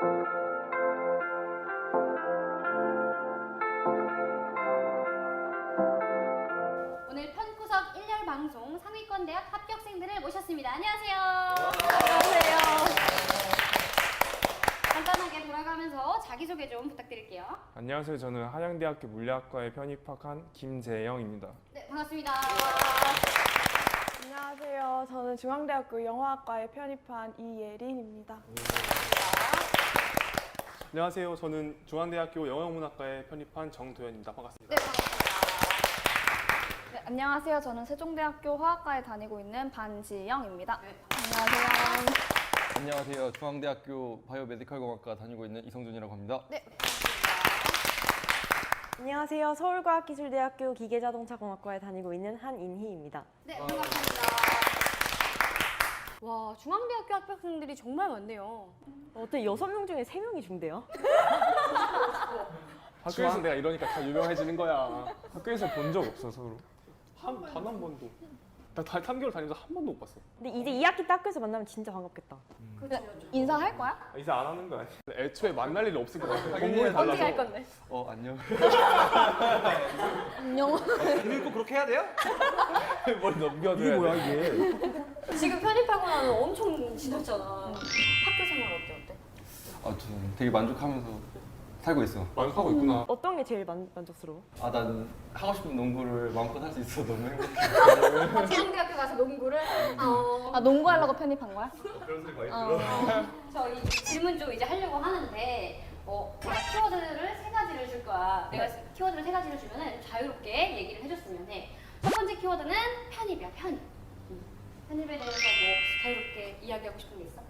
오늘 편구석 1열 방송 상위권 대학 합격생들을 모셨습니다. 안녕하세요. 안녕하세요. 간단하게 돌아가면서 자기소개 좀 부탁드릴게요. 안녕하세요. 저는 한양대학교 물리학과에 편입학한 김재영입니다. 네, 반갑습니다. 안녕하세요. 저는 중앙대학교 영화학과에 편입한 이예린입니다. 안녕하세요. 저는 중앙대학교 영어문학과에 편입한 정도현입니다. 반갑습니다. 네, 반갑습니다. 네, 안녕하세요. 저는 세종대학교 화학과에 다니고 있는 반지영입니다. 네, 안녕하세요. 안녕하세요. 중앙대학교 바이오메디컬 공학과 다니고 있는 이성준이라고 합니다. 네, 안녕하세요. 서울과학기술대학교 기계자동차공학과에 다니고 있는 한인희입니다. 네, 반갑습니다. 와, 중앙대학교 합격생들이 정말 많네요. 어때 여섯 명 중에 세 명이 중대요? 학교에서 내가 이러니까 다 유명해지는 거야. 학교에서 본 적 없어 서로. 한 단 한 번도. 나다 3개월 다니면서 한 번도 못 봤어. 근데 이제 2학기 때 학교에서 만나면 진짜 반갑겠다. 인사할 거야? 아, 이제 안 하는 거 아니야? 애초에 만날 일이 없을 것 같아. 해야죠. 어떻게 달라서. 할 건데? 어 안녕. 안녕. 이거 꼭 그렇게 해야 돼요? 뭘 넘겨줘야 돼. 이게? 지금 편입하고 나면 엄청 지났잖아. 학교 생활 어때, 어때? 아 저는 되게 만족하면서 살고 있어. 만족하고 있구나. 어떤 게 제일 만, 만족스러워? 아 난 하고 싶은 농구를 마음껏 할 수 있어 너무 행복해. 중앙대학교 가서 농구를? 어, 아 농구하려고 편입한 거야? 그런 소리 많이 어. 저희 질문 좀 이제 하려고 하는데 어, 내가 키워드를 세 가지를 줄 거야. 내가 키워드를 세 가지를 주면은 자유롭게 얘기를 해줬으면 해. 첫 번째 키워드는 편입이야, 편입. 음. 편입에 대해서 뭐 자유롭게 이야기하고 싶은 게 있어?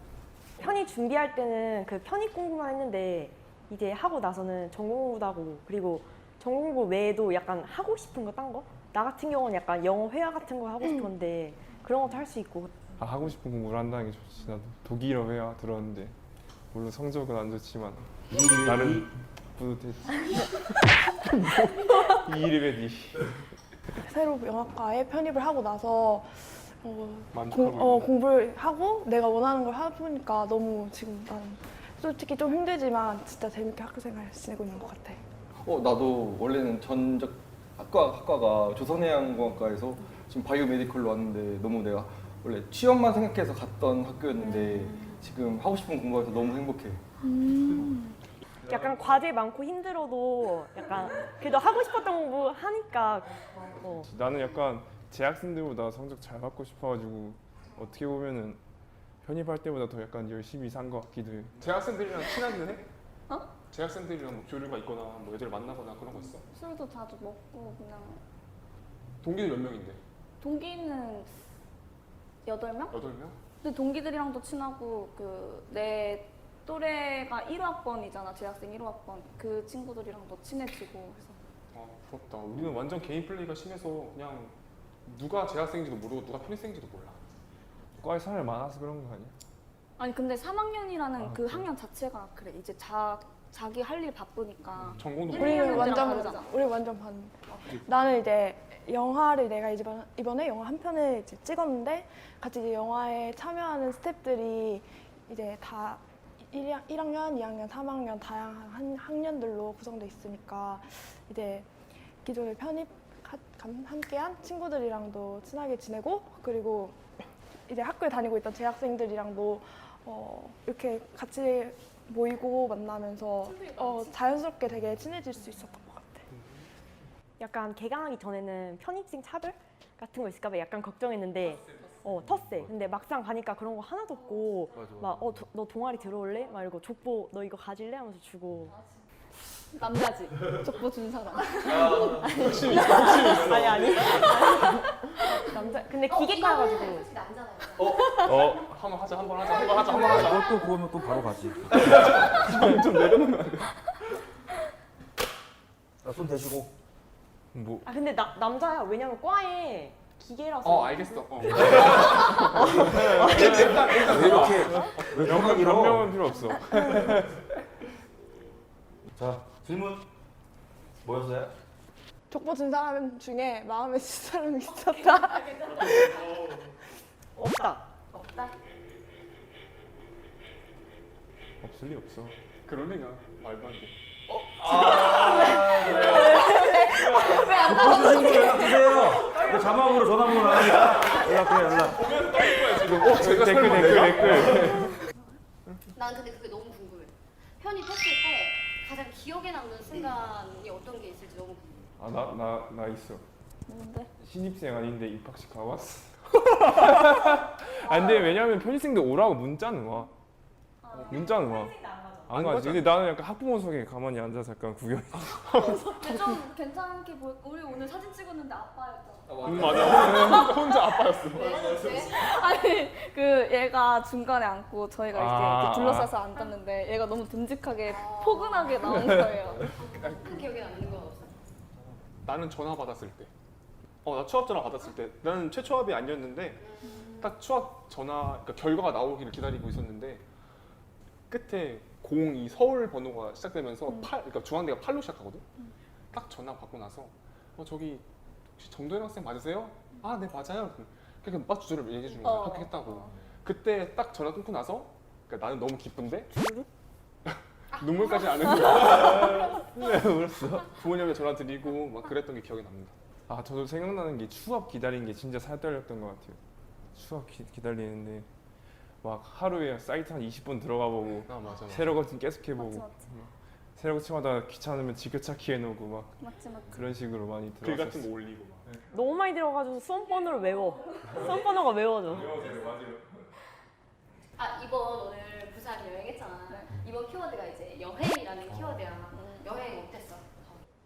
편입 준비할 때는 그 편입 공부만 했는데 이제 하고 나서는 전공 공부도 하고 그리고 전공 공부 외에도 약간 하고 싶은 거 딴 거? 나 같은 경우는 약간 영어 회화 같은 거 하고 싶었는데 그런 것도 할 수 있고 아, 하고 싶은 공부를 한다는 게 좋지. 나도 독일어 회화 들었는데 물론 성적은 안 좋지만 나름 뿌듯했지. 이 이름의 니. 새로 영화과에 편입을 하고 나서 어, 만족하고 공, 어. 공부를 하고 내가 원하는 걸 하다 보니까 너무 지금 난 솔직히 좀 힘들지만 진짜 재밌게 학교 생활 지내고 있는 것 같아. 어 나도 원래는 전적 학과 학과가 조선해양공학과에서 지금 바이오메디컬로 왔는데 너무 내가 원래 취업만 생각해서 갔던 학교였는데 지금 하고 싶은 공부해서 너무 행복해. 약간 과제 많고 힘들어도 약간 그래도 하고 싶었던 공부 하니까 어, 나는 약간 재학생들보다 성적 잘 받고 싶어가지고 어떻게 보면은 편입할 때보다 더 약간 열심히 산 것 같기도 해. 재학생들이랑 친하기는 해? 어? 재학생들이랑 뭐 교류가 있거나 뭐 여자를 만나거나 그런 거 있어? 술도 자주 먹고 그냥 동기들 몇 명인데? 동기는 여덟 명? 여덟 명? 근데 동기들이랑도 친하고 그 내 또래가 1호학번이잖아 재학생 1호학번 그 친구들이랑도 친해지고 그래서 아 부럽다. 우리는 완전 개인 플레이가 심해서 그냥 누가 재학생인지도 모르고 누가 편입생인지도 몰라. 과에 사람이 많아서 그런 거 아니야? 아니 근데 3학년이라는 아, 그 그래? 학년 자체가 그래 이제 자 자기 할 일 바쁘니까 전공도 우리- 몰라. 우리는 학년들이랑 완전 다르잖아. 우리 완전 반. 나는 이제 영화를 내가 이번 이번에 영화 한 편을 이제 찍었는데 같이 이제 영화에 참여하는 스태프들이 이제 다 1학, 1학년, 2학년, 3학년 다양한 한 학년들로 구성돼 있으니까 이제 기존에 편입 함께한 친구들이랑도 친하게 지내고 그리고 이제 학교에 다니고 있던 재학생들이랑도 어, 이렇게 같이 모이고 만나면서 어, 자연스럽게 되게 친해질 수 있었던 것 같아. 약간 개강하기 전에는 편입생 차별 같은 거 있을까 봐 약간 걱정했는데 어 텃세 근데 막상 가니까 그런 거 하나도 없고 맞아. 막어너 동아리 들어올래? 막 이러고 족보 너 이거 가질래? 하면서 주고 남자지 족보 준 사람 아니 아니 남자 근데 기계과 가지고 솔직히 남자다. 어 한 번 하자 한 번 하자 한 번 하자 한 번 하자. 그것도 그거면 또 바로 가지. 좀 내려놓으면 안 돼. 자, 손 대시고. 뭐 아 근데 나 남자야 왜냐면 과에 기계라서 어 알겠어. 어. 왜 이렇게 왜 영어 이렇게 변명은 필요 없어. 자, 질문 뭐였어요? 족보 준 사람 중에 마음에 든 사람이 있었다. 없다 없다. 없을 리 없어. 그럴 리가 말도 안 돼. 주세요. 그 자막으로 전화번호 나갑니다. 연락해 연락. 지금 어 제가 댓글 댓글? 댓글. 난 근데 그게 너무 가장 기억에 남는 순간이 어떤 게 있을지 너무 궁금해. 아나 나 나 있어. 뭔데? 신입생 아닌데 입학식 가왔어. 안 돼. 왜냐면 편입생들 오라고 문자는 와. 문자는 와. 안 가지. 근데 나는 약간 학부모석에 가만히 앉아서 약간 구경. 근데 좀 괜찮게 보여. 우리 오늘 사진 찍었는데 아빠였잖아. 음, 맞아. 혼자 아빠였어. 왜? 왜? 아니 그 얘가 중간에 앉고 저희가 이렇게, 아, 이렇게 둘러싸서 앉았는데 얘가 너무 듬직하게 아. 포근하게 나온 거예요. 큰 기억에 남는 건 없어. 나는 전화 받았을 때. 어, 나 취업 전화 받았을 때. 나는 최초합이 아니었는데 딱 취업 전화 그러니까 결과가 나오기를 기다리고 있었는데 끝에 02 서울 번호가 시작되면서 팔 그러니까 중앙대가 8로 시작하거든. 딱 전화 받고 나서 어 저기 혹시 정도현 학생 맞으세요? 아, 네 맞아요. 그러니까 맞 주소를 얘기해 주는 거야. 어. 합격했다고. 그때 딱 전화 끊고 나서 그러니까 나는 너무 기쁜데 눈물까지 안 흘리고 울었어. 부모님한테 전화 드리고 막 그랬던 게 기억에 납니다. 아 저도 생각나는 게 추업 기다린 게 진짜 살 떨렸던 것 같아요. 추업 기, 기다리는데 막 하루에 사이트 한 20분 들어가 보고 아 맞아. 맞아. 새로 같은 계속 해보고 맞지 맞지 새로 고침하다 귀찮으면 지겨찾기 해놓고 막 맞지 맞지. 그런 식으로 많이 글 들어갔었어. 같은 거 올리고 막. 너무 많이 들어가지고 수험 번호를 외워. 수험 번호가 외워져. 아 이번 오늘 부산 여행했잖아. 이번 키워드가 이제 여행이라는 키워드야. 여행 어땠어?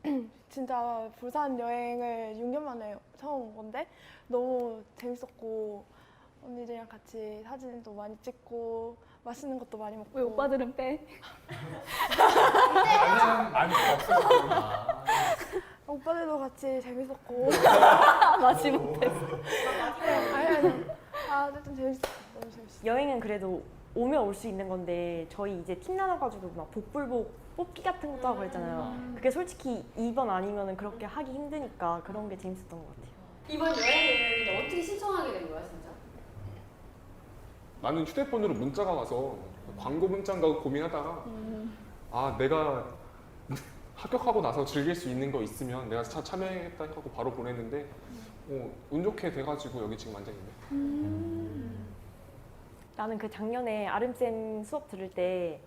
진짜 부산 여행을 6년 만에 처음 온 건데 너무 재밌었고 언니들이랑 같이 사진도 많이 찍고 맛있는 것도 많이 먹고 왜 오빠들은 빼? 오빠들도 같이 재밌었고 마지 못했어. 아니 아니 아 어쨌든 재밌었어 너무 재밌었어 여행은 그래도 오면 올 수 있는 건데 저희 이제 팀 나눠가지고 막 복불복 뽑기 같은 것도 하고 그랬잖아요. 그게 솔직히 2번 아니면은 그렇게 하기 힘드니까 그런 게 재밌었던 것 같아요. 이번 여행을 근데 어떻게 신청하게 된 거야 진짜? 나는 휴대폰으로 문자가 와서 광고 문자인가 고민하다가 아 내가 합격하고 나서 즐길 수 있는 거 있으면 내가 차, 참여했다 하고 바로 보냈는데 어, 운 좋게 돼가지고 여기 지금 앉아 있네. 나는 그 작년에 아름쌤 수업 들을 때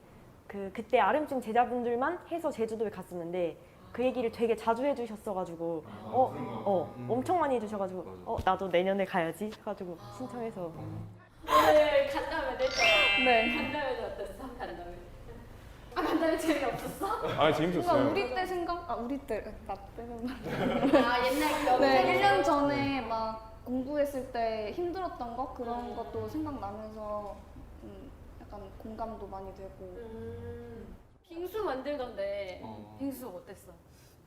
그 그때 아름쌤 제자분들만 해서 제주도에 갔었는데 그 얘기를 되게 자주 해주셨어가지고 어, 어 엄청 많이 해주셔가지고 어 나도 내년에 가야지 해가지고 신청해서 오늘 간담회 됐잖아. 네. 간담회 어땠어? 간담회. 아 간담회 재미없었어? 아 뭔가 재밌었어요. 우리 때 생각 아 우리 때 나 때는 아 옛날 기억. 네, 1년 전에 막 공부했을 때 힘들었던 거 그런 것도 생각나면서 음, 약간 공감도 많이 되고 음, 빙수 만들던데 어. 빙수 어땠어?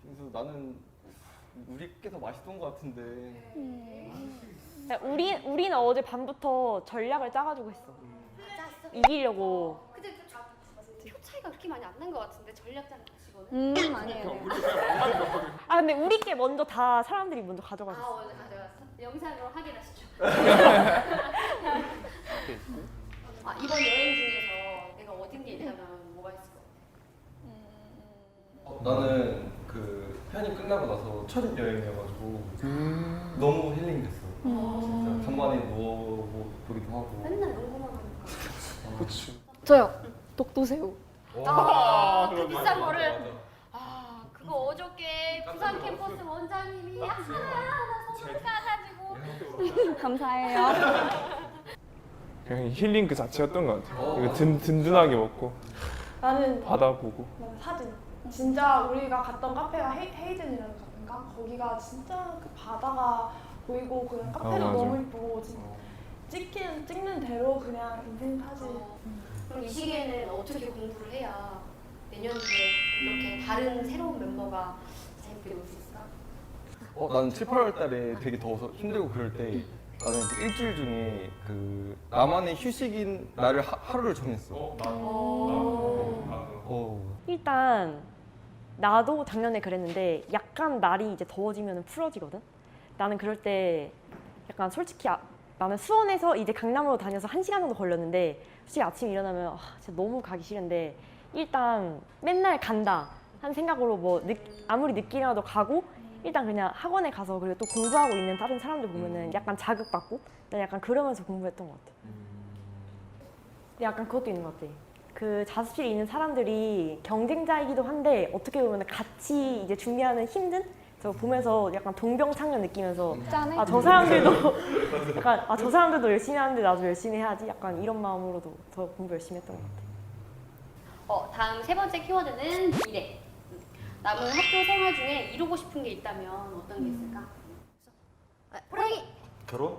그래서 나는 우리 께 더 맛있던 것 같은데. 우리 우리는 어제 밤부터 전략을 짜가지고 했어. 이기려고. 근데 그 자- 표 차이가 그렇게 많이 안 난 것 같은데 전략자를 가시고는. 음 아니에요. 아. 근데 우리 께 먼저 다 사람들이 먼저 아 가져가셨어. 오늘 가져갔어? 영상으로 확인하시죠. 아 이번 여행 중에서 내가 어딘 게 있다면 뭐가 있을 것 같아? 나는 그 편이 끝나고 나서 첫 여행이어가지고 너무 힐링됐어. 진짜 간만에 누워보기도 하고. 맨날 농구만 하니까. 그렇지. 저요. 독도새우. 아, 그 비싼 거를. 아, 그거 어저께 부산 캠퍼스 원장님이 하나 선물 까가지고. 감사해요. 그냥 힐링 그 자체였던 것 같아요. 이거 든, 든든하게 먹고 나는 바다 보고. 나는 사 진 진짜 우리가 갔던 카페가 헤이, 헤이든이라는 카페인가? 거기가 진짜 그 바다가 보이고 그냥 카페도 아, 맞아. 너무 이쁘고 진- 찍히는 찍는 대로 그냥 인생 사진 어, 그럼 이 시기에는 어떻게 공부를 해야 내년도에 이렇게 다른 새로운 멤버가 재밌게 놀 수 있을까? 어, 나는 7, 8월 달에 되게 더워서 힘들고 그럴 때 나는 그 일주일 중에 그 나만의 휴식인 날을 하, 하루를 정했어 어. 일단 나도 작년에 그랬는데 약간 날이 이제 더워지면 풀어지거든. 나는 그럴 때 약간 솔직히 아- 나는 수원에서 이제 강남으로 다녀서 한 시간 정도 걸렸는데 솔직히 아침에 일어나면 아, 진짜 너무 가기 싫은데 일단 맨날 간다 한 생각으로 뭐 늦, 아무리 늦게라도 가고 일단 그냥 학원에 가서 그리고 또 공부하고 있는 다른 사람들 보면은 약간 자극받고 난 약간 그러면서 공부했던 것 같아. 근데 약간 그것도 있는 것 같아. 그 자습실에 있는 사람들이 경쟁자이기도 한데 어떻게 보면 같이 이제 준비하는 힘든 저 보면서 약간 동병상련 느끼면서. 아 저 사람들도 약간 아 저 사람들도 열심히 하는데 나도 열심히 해야지 약간 이런 마음으로도 더 공부 열심히 했던 것 같아. 어, 다음 세 번째 키워드는 미래. 음, 남은 학교 생활 중에 이루고 싶은 게 있다면 어떤 게 있을까? 아, 호랑이. 결혼?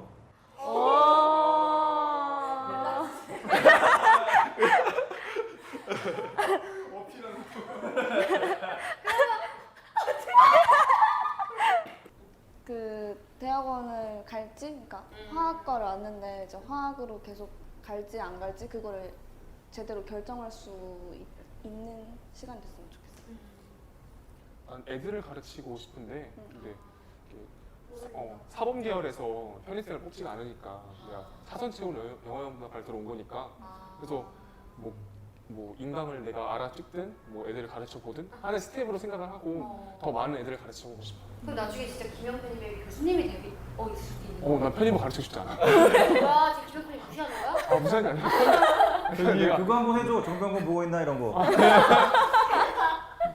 그 대학원을 갈지, 그러니까 화학과를 왔는데 이제 화학으로 계속 갈지 안 갈지 그거를 제대로 결정할 수 있, 있는 시간이 됐으면 좋겠어. 난 애들을 가르치고 싶은데 근데 이게 어, 사범 계열에서 편입생을 뽑지가 않으니까 내가 사전체로 영어문학과를 들어온 거니까. 그래서 뭐, 뭐 인강을 내가 알아 찍든 뭐 애들을 가르쳐 보든 하는 스텝으로 생각을 하고 더 많은 애들을 가르쳐 보고 싶어. 그럼 나중에 진짜 김영표님의 교수님이 되기 어 있을 수도 있는 어, 거야. 난 편입을 가르치고 싶지 않아. 뭐야 지금 김영표님 무시하는 거야? 아, 무슨 게 아니야. 저기 그거 한번 해줘. 정병건 보고 있나 이런 거.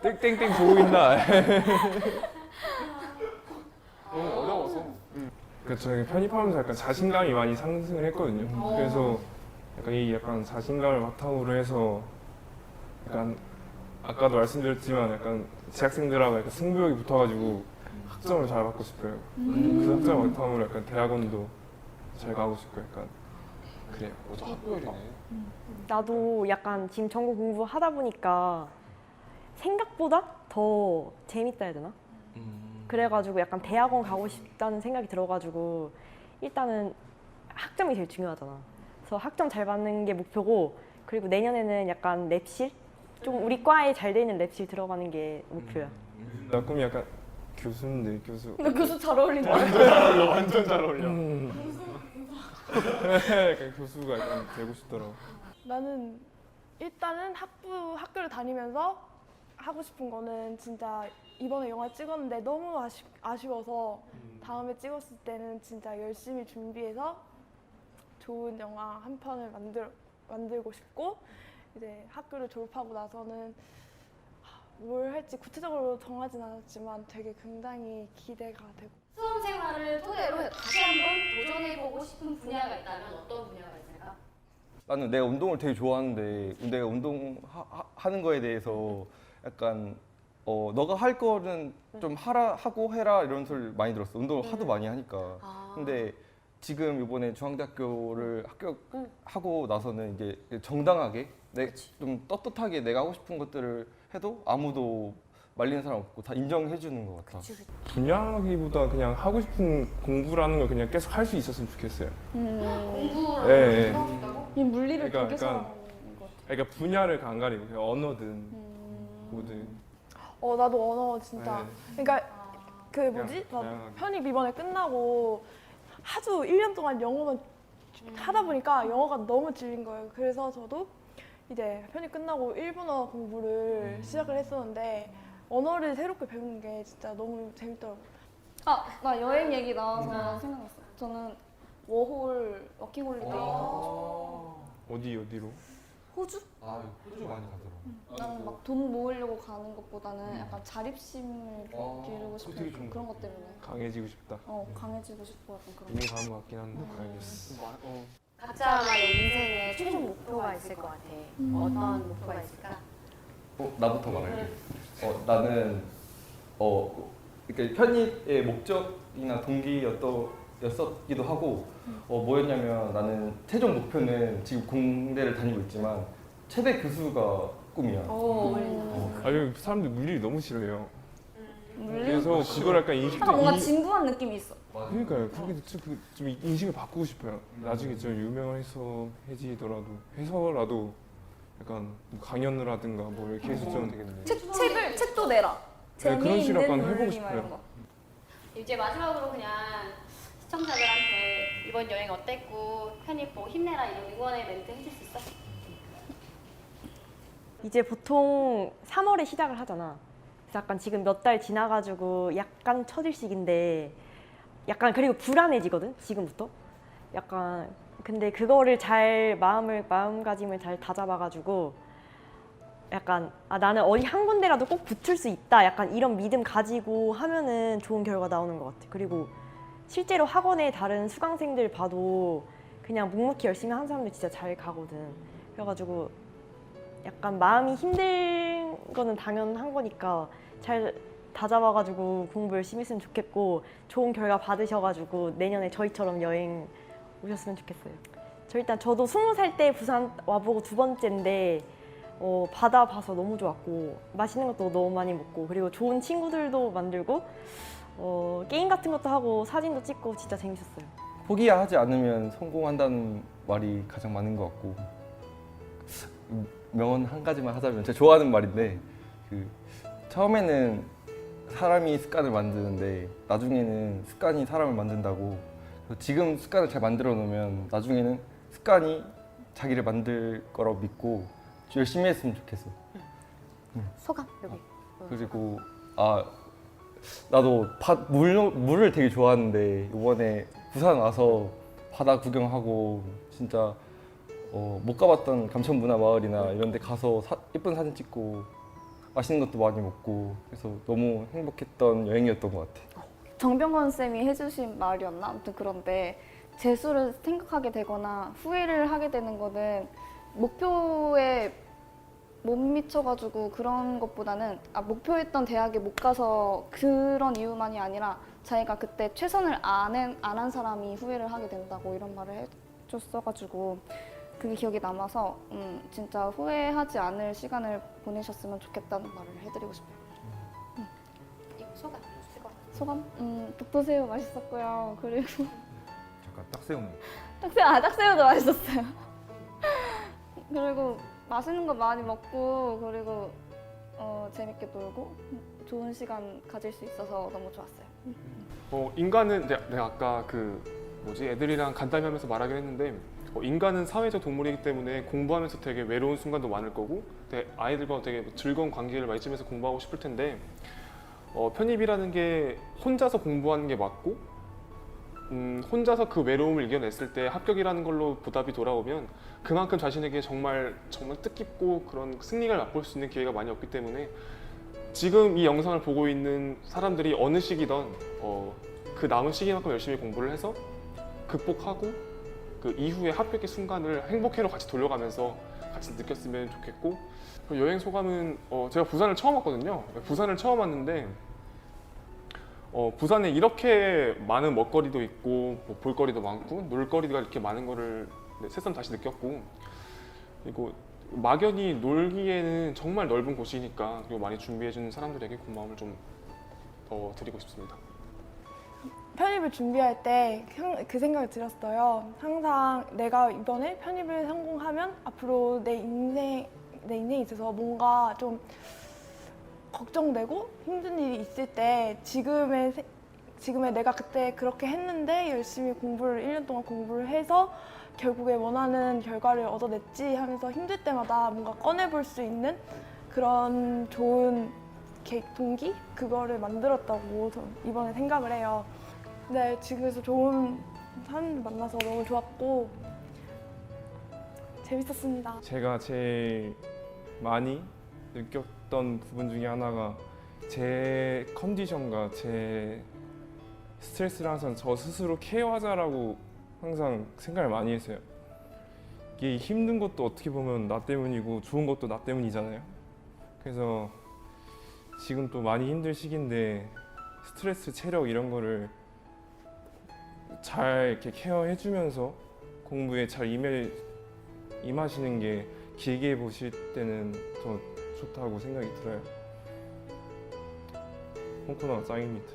땡땡땡 보고 있나? 너무 어려워서. 그 저희 편입하면서 약간 자신감이 많이 상승을 했거든요. 그래서 약간 이 약간 자신감을 바탕으로 해서 약간 아까도 말씀드렸지만 약간 재학생들하고 약간 승부욕이 붙어가지고 학점을 잘 받고 싶어요. 그 학점 바탕으로 약간 대학원도 잘 가고 싶고 약간 그래요. 너도 학교열이네. 나도 약간 지금 전공 공부 하다 보니까 생각보다 더 재밌다 해야 되나? 그래가지고 약간 대학원 가고 싶다는 생각이 들어가지고 일단은 학점이 제일 중요하잖아. 그래서 학점 잘 받는 게 목표고 그리고 내년에는 약간 랩실 좀 우리 과에 잘 돼 있는 랩실 들어가는 게 목표야. 나 꿈이 약간 교수인데 교수. 너 교수 잘 어울린다. 완전 잘 어울려. 완전 잘 어울려. 음. 약간 교수가 약간 되고 싶더라고. 나는 일단은 학부 학교를 다니면서 하고 싶은 거는 진짜 이번에 영화 찍었는데 너무 아쉬, 아쉬워서 다음에 찍었을 때는 진짜 열심히 준비해서 좋은 영화 한 편을 만들 만들고 싶고 이제 학교를 졸업하고 나서는 하, 뭘 할지 구체적으로 정하진 않았지만 되게 굉장히 기대가 되고 수험 생활을 토대로 다시 한번 도전해보고 싶은 분야가 있다면 어떤 분야가 있을까? 나는 내가 운동을 되게 좋아하는데 내가 운동 하, 는 거에 대해서 약간 어 너가 할 거는 좀 하라 하고 해라 이런 소리를 많이 들었어. 운동을 하도 많이 하니까. 근데 지금 이번에 중앙대학교를 합격하고 나서는 이제 정당하게 내 좀 떳떳하게 내가 하고 싶은 것들을 해도 아무도 말리는 사람 없고 다 인정해 주는 것 같아. 분야기보다 그냥 하고 싶은 공부라는 걸 그냥 계속 할 수 있었으면 좋겠어요. 공부를 예, 예. 하고? 이 물리를 그러니까 되게 약간- 잘하는 것 같아. 그러니까 분야를 안 가리고 그냥 언어든 음. 뭐든. 어 나도 언어 진짜 네. 그러니까 그 뭐지 다양하게. 편입 이번에 끝나고 하도 1년 동안 영어만 하다 보니까 영어가 너무 질린 거예요. 그래서 저도 이제 편입 끝나고 일본어 공부를 시작을 했었는데 언어를 새롭게 배우는 게 진짜 너무 재밌더라고요. 아, 나 여행 얘기 나와서 생각났어. 저는 워홀 워킹홀리데이 아. 가고 싶어. 어디 어디로? 호주? 아, 호주 많이 가더라. 나는 막 돈 모으려고 가는 것보다는 약간 자립심을 아, 기르고 그거 싶은 좋은 그런 것 때문에 강해지고 싶다. 어 강해지고 싶어 약간 그런 이미 가는 것 같긴 한데 알겠어. 마- 어, 각자만의 인생에 최종 목표가 있을 것 같아. 음. 어떤 목표가 있을까? 어, 나부터 말할게. 어, 나는 어 이렇게 편입의 목적이나 동기였기도 하고 어, 뭐였냐면 나는 최종 목표는 지금 공대를 다니고 있지만 최대 교수가 꿈이야. 오, 아니 사람들 물리 너무 싫어해요. 물리? 그래서 그걸 약간 인식 약간 뭔가 인- 진부한 느낌이 있어. 그러니까요. 그게 좀, 그- 좀 인식을 바꾸고 싶어요. 나중에 좀 유명해서 해지더라도 해서라도 약간 뭐 강연을 하든가 뭐 이렇게 해서 좀 되겠네. 책 책을 책도 내라. 네, 그런 식으로 재미있는 약간 해보고 물리 막 이런 싶어요. 거. 이제 마지막으로 그냥 시청자들한테 이번 여행 어땠고 편입 보고 힘내라 이런 응원의 멘트 해줄 수 있어? 이제 보통 3월에 시작을 하잖아. 약간 지금 몇 달 지나가지고 약간 처질 시기인데 약간 그리고 불안해지거든 지금부터. 약간 근데 그거를 잘 마음을 마음가짐을 잘 다잡아가지고 약간 아 나는 어디 한 군데라도 꼭 붙을 수 있다. 약간 이런 믿음 가지고 하면은 좋은 결과 나오는 것 같아. 그리고 실제로 학원에 다른 수강생들 봐도 그냥 묵묵히 열심히 하는 사람들 진짜 잘 가거든. 그래가지고 약간 마음이 힘든 거는 당연한 거니까 잘 다잡아가지고 공부 열심히 했으면 좋겠고 좋은 결과 받으셔가지고 내년에 저희처럼 여행 오셨으면 좋겠어요. 저 일단 저도 스무 살 때 부산 와보고 두 번째인데 어, 바다 봐서 너무 좋았고 맛있는 것도 너무 많이 먹고 그리고 좋은 친구들도 만들고 어, 게임 같은 것도 하고 사진도 찍고 진짜 재밌었어요. 포기하지 않으면 성공한다는 말이 가장 맞는 것 같고 음, 명언 한 가지만 하자면 제가 좋아하는 말인데 그 처음에는 사람이 습관을 만드는데 나중에는 습관이 사람을 만든다고 그래서 지금 습관을 잘 만들어 놓으면 나중에는 습관이 자기를 만들 거라고 믿고 열심히 했으면 좋겠어. 소감 여기. 그리고 아 나도 바, 물 물을 되게 좋아하는데 이번에 부산 와서 바다 구경하고 진짜 어, 못 가봤던 감천 문화 마을이나 이런 데 가서 사, 예쁜 사진 찍고 맛있는 것도 많이 먹고 그래서 너무 행복했던 여행이었던 것 같아. 정병건 쌤이 해주신 말이었나? 아무튼 그런데 재수를 생각하게 되거나 후회를 하게 되는 거는 목표에 못 미쳐가지고 그런 것보다는 아, 목표했던 대학에 못 가서 그런 이유만이 아니라 자기가 그때 최선을 안한 사람이 후회를 하게 된다고 이런 말을 해줬어가지고 그게 기억에 남아서 음, 진짜 후회하지 않을 시간을 보내셨으면 좋겠다는 말을 해드리고 싶어요. 이거 소감. 소감. 소감? 음, 독도새우 맛있었고요. 그리고 잠깐 딱 세우는 거. 딱새우, 아, 딱새우도 맛있었어요. 그리고 맛있는 거 많이 먹고, 그리고 어, 재밌게 놀고, 좋은 시간 가질 수 있어서 너무 좋았어요. 어, 인간은 내가, 내가 아까 그 뭐지 애들이랑 간담회 하면서 말하긴 했는데 어, 인간은 사회적 동물이기 때문에 공부하면서 되게 외로운 순간도 많을 거고 되게 아이들과 되게 즐거운 관계를 맺으면서 공부하고 싶을 텐데 어, 편입이라는 게 혼자서 공부하는 게 맞고 음, 혼자서 그 외로움을 이겨냈을 때 합격이라는 걸로 보답이 돌아오면 그만큼 자신에게 정말 정말 뜻깊고 그런 승리를 맛볼 수 있는 기회가 많이 없기 때문에 지금 이 영상을 보고 있는 사람들이 어느 시기든 어, 그 남은 시기만큼 열심히 공부를 해서 극복하고 그 이후에 합격의 순간을 행복해로 같이 돌려가면서 같이 느꼈으면 좋겠고 그 여행 소감은 어, 제가 부산을 처음 왔거든요. 부산을 처음 왔는데 어, 부산에 이렇게 많은 먹거리도 있고 뭐 볼거리도 많고 놀거리가 이렇게 많은 거를 네, 새삼 다시 느꼈고 그리고 막연히 놀기에는 정말 넓은 곳이니까 그리고 많이 준비해 주는 사람들에게 고마움을 좀 더 드리고 싶습니다. 편입을 준비할 때 그 생각이 들었어요. 항상 내가 이번에 편입을 성공하면 앞으로 내 인생 내 인생에 있어서 뭔가 좀 걱정되고 힘든 일이 있을 때 지금의 세- 지금의 내가 그때 그렇게 했는데 열심히 공부를 1년 동안 공부를 해서 결국에 원하는 결과를 얻어냈지 하면서 힘들 때마다 뭔가 꺼내볼 수 있는 그런 좋은 계- 동기 그거를 만들었다고 저 이번에 생각을 해요. 네, 지금에서 좋은 사람들 만나서 너무 좋았고 재밌었습니다. 제가 제일 많이 느꼈던 부분 중에 하나가 제 컨디션과 제 스트레스를 항상 저 스스로 케어하자라고 항상 생각을 많이 했어요. 이게 힘든 것도 어떻게 보면 나 때문이고 좋은 것도 나 때문이잖아요. 그래서 지금 또 많이 힘들 시기인데 스트레스, 체력 이런 거를 잘 이렇게 케어해주면서 공부에 잘 임해 임하시는 게 길게 보실 때는 더 좋다고 생각이 들어요. 홍코너가 짱입니다.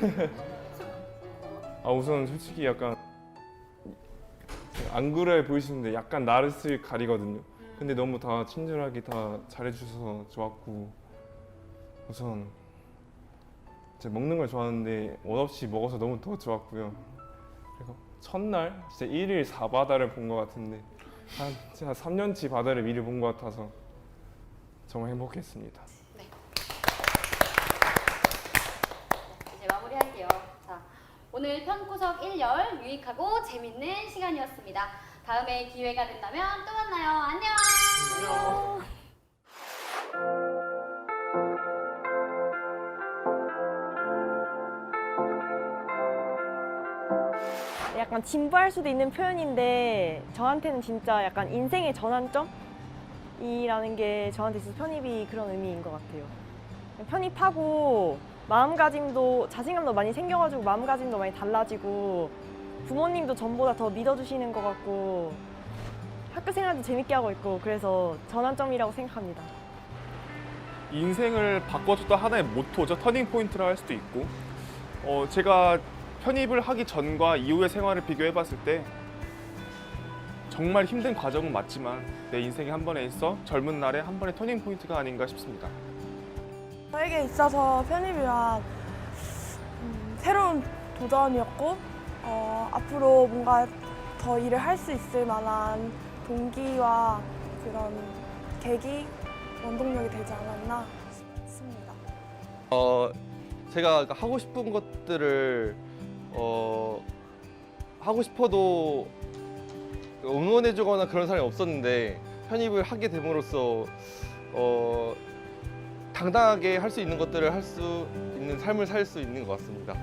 아 우선 솔직히 약간 안 그래 보이시는데 약간 나르스를 가리거든요. 근데 너무 다 친절하게 다 잘해주셔서 좋았고 우선 제가 먹는 걸 좋아하는데 원 없이 먹어서 너무 더 좋았고요. 그리고 첫날 진짜 1일 4바다를 본 것 같은데 한 진짜 3년치 바다를 미리 본 것 같아서 정말 행복했습니다. 이제 마무리할게요. 자, 오늘 편구석 1열 유익하고 재밌는 시간이었습니다. 다음에 기회가 된다면 또 만나요. 안녕. 약간 진부할 수도 있는 표현인데 저한테는 진짜 약간 인생의 전환점이라는 게 저한테 있어서 편입이 그런 의미인 것 같아요. 편입하고 마음가짐도 자신감도 많이 생겨가지고 마음가짐도 많이 달라지고 부모님도 전보다 더 믿어주시는 것 같고 학교 생활도 재밌게 하고 있고 그래서 전환점이라고 생각합니다. 인생을 바꿔줬던 하나의 모토죠. 터닝 포인트라 할 수도 있고. 어, 제가 편입을 하기 전과 이후의 생활을 비교해 봤을 때 정말 힘든 과정은 맞지만 내 인생의 한 번에 있어 젊은 날에 한 번의 터닝 포인트가 아닌가 싶습니다. 저에게 있어서 편입이란 음, 새로운 도전이었고 어, 앞으로 뭔가 더 일을 할 수 있을 만한 동기와 그런 계기, 원동력이 되지 않았나 싶습니다. 어, 제가 하고 싶은 것들을 어, 하고 싶어도 응원해주거나 그런 사람이 없었는데 편입을 하게 됨으로써 어, 당당하게 할 수 있는 것들을 할 수 있는 삶을 살 수 있는 것 같습니다.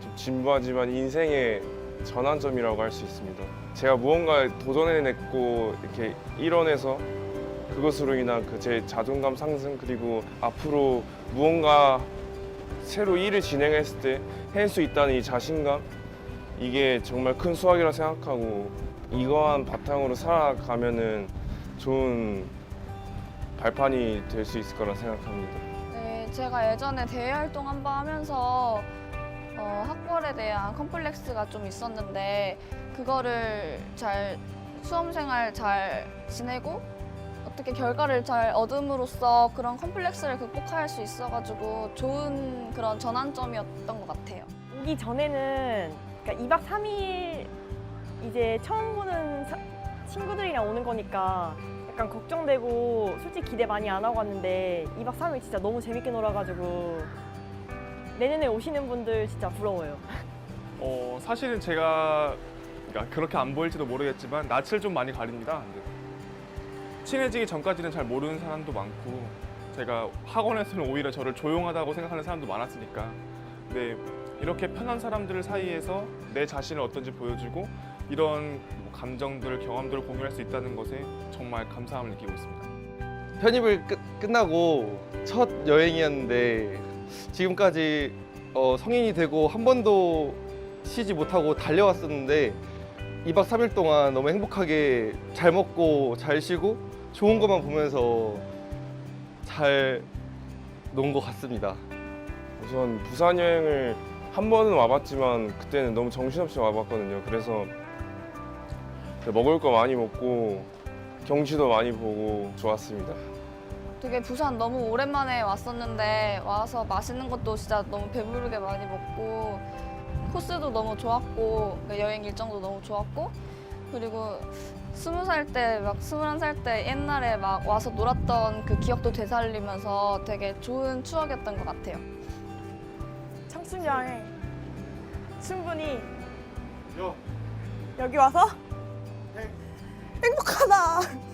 좀 진부하지만 인생의 전환점이라고 할 수 있습니다. 제가 무언가 도전해냈고 이렇게 이뤄내서 그것으로 인한 그 제 자존감 상승 그리고 앞으로 무언가 새로 일을 진행했을 때 해낼 수 있다는 이 자신감 이게 정말 큰 수확이라 생각하고 이러한 바탕으로 살아가면은 좋은 발판이 될 수 있을 거라 생각합니다. 네, 제가 예전에 대외 활동 한 번 하면서 어, 학벌에 대한 컴플렉스가 좀 있었는데 그거를 잘 수험생활 잘 지내고 어떻게 결과를 잘 얻음으로써 그런 컴플렉스를 극복할 수 있어가지고 좋은 그런 전환점이었던 것 같아요. 오기 전에는 그러니까 2박 3일 이제 처음 보는 사- 친구들이랑 오는 거니까 약간 걱정되고 솔직히 기대 많이 안 하고 왔는데 2박 3일 진짜 너무 재밌게 놀아가지고 내년에 오시는 분들 진짜 부러워요. 어, 사실은 제가 그러니까 그렇게 안 보일지도 모르겠지만 낯을 좀 많이 가립니다. 근데 친해지기 전까지는 잘 모르는 사람도 많고 제가 학원에서는 오히려 저를 조용하다고 생각하는 사람도 많았으니까 근데 이렇게 편한 사람들 사이에서 내 자신을 어떤지 보여주고 이런 뭐 감정들, 경험들을 공유할 수 있다는 것에 정말 감사함을 느끼고 있습니다. 편입을 끝, 끝나고 첫 여행이었는데 지금까지 어, 성인이 되고 한 번도 쉬지 못하고 달려왔었는데 2박 3일 동안 너무 행복하게 잘 먹고 잘 쉬고 좋은 것만 보면서 잘 논 것 같습니다. 우선 부산 여행을 한 번은 와봤지만 그때는 너무 정신없이 와봤거든요. 그래서 먹을 거 많이 먹고 경치도 많이 보고 좋았습니다. 되게 부산 너무 오랜만에 왔었는데 와서 맛있는 것도 진짜 너무 배부르게 많이 먹고 코스도 너무 좋았고 그 여행 일정도 너무 좋았고 그리고 스무 살 때 막 스물한 살 때 옛날에 막 와서 놀았던 그 기억도 되살리면서 되게 좋은 추억이었던 것 같아요. 청춘 여행 충분히 여기 와서 행복하다.